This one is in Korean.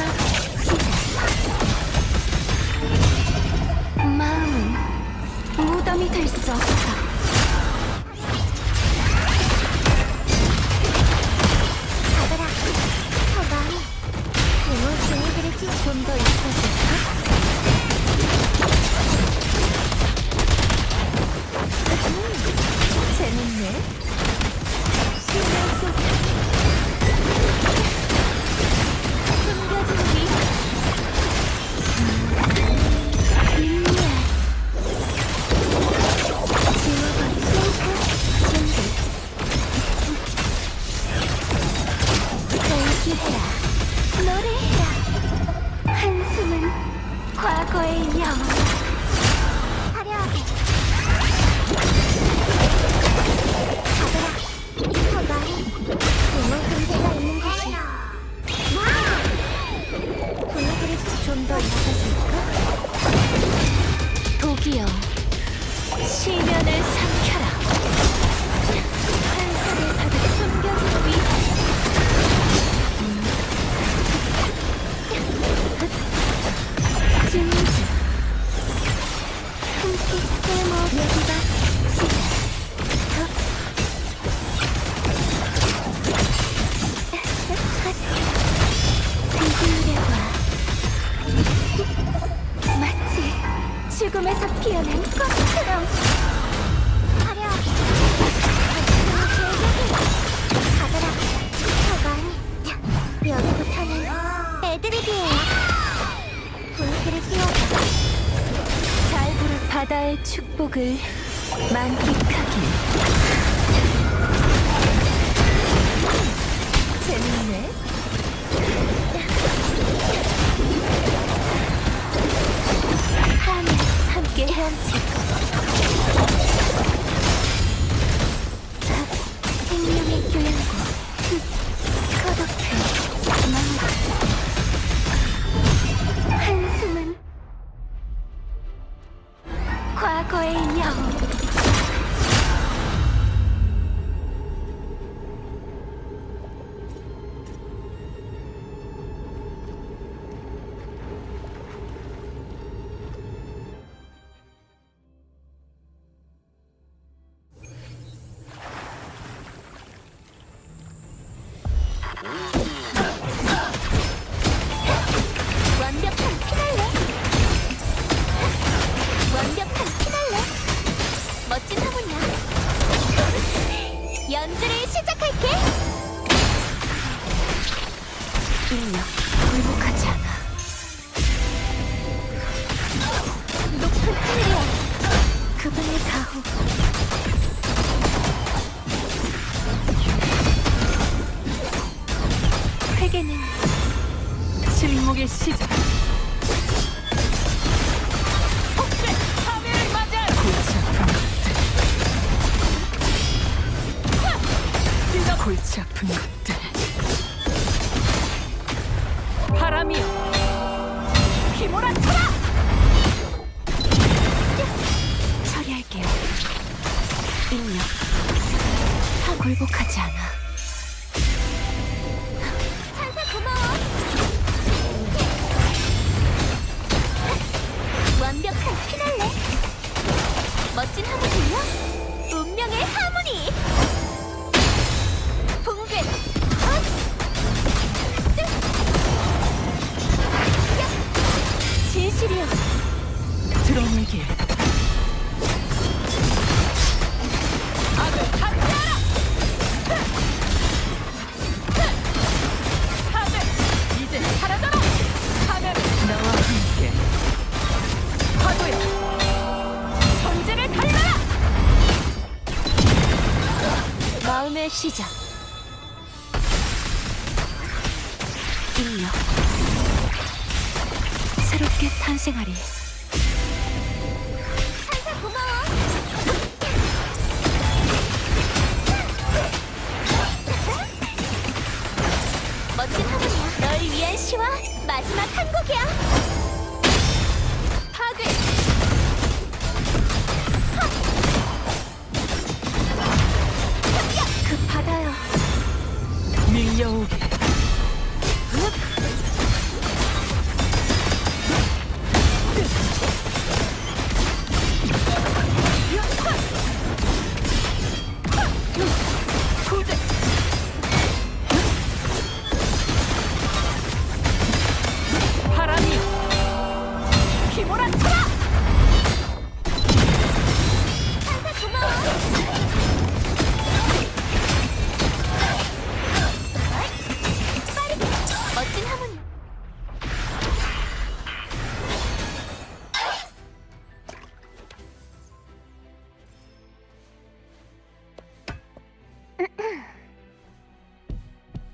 back. 기대라. 노래해라. 한숨은 과거의 영혼 화려하게 가더라 이거가 그만큼 새가 있는 것이 분위기를 좀더 나아질까? 독이여 시면을 삼켜 죽음에서 피어난 꽃처럼. 가더라. 여기부터는 애드립이에요 잘 바다의 축복을 만끽하길 재밌네 인력 굴복하지 않아. 높은 하늘이야 그분의 가호. 회개는 침묵의 시작. 골치 아픈 것들 바람이 휘몰아쳐라! 처리할게요. 인력. 다 굴복하지 않아. 찬사 고마워. 완벽한 피날레. 멋진 하모니요? 운명의 하모니 진실이여. 드러내게 악을 박멸하라 하늘 이제 사라져라 하늘 나와 함께. 파도야 천재를 달려라. 마음의 시작. 인력 새롭게 탄생하리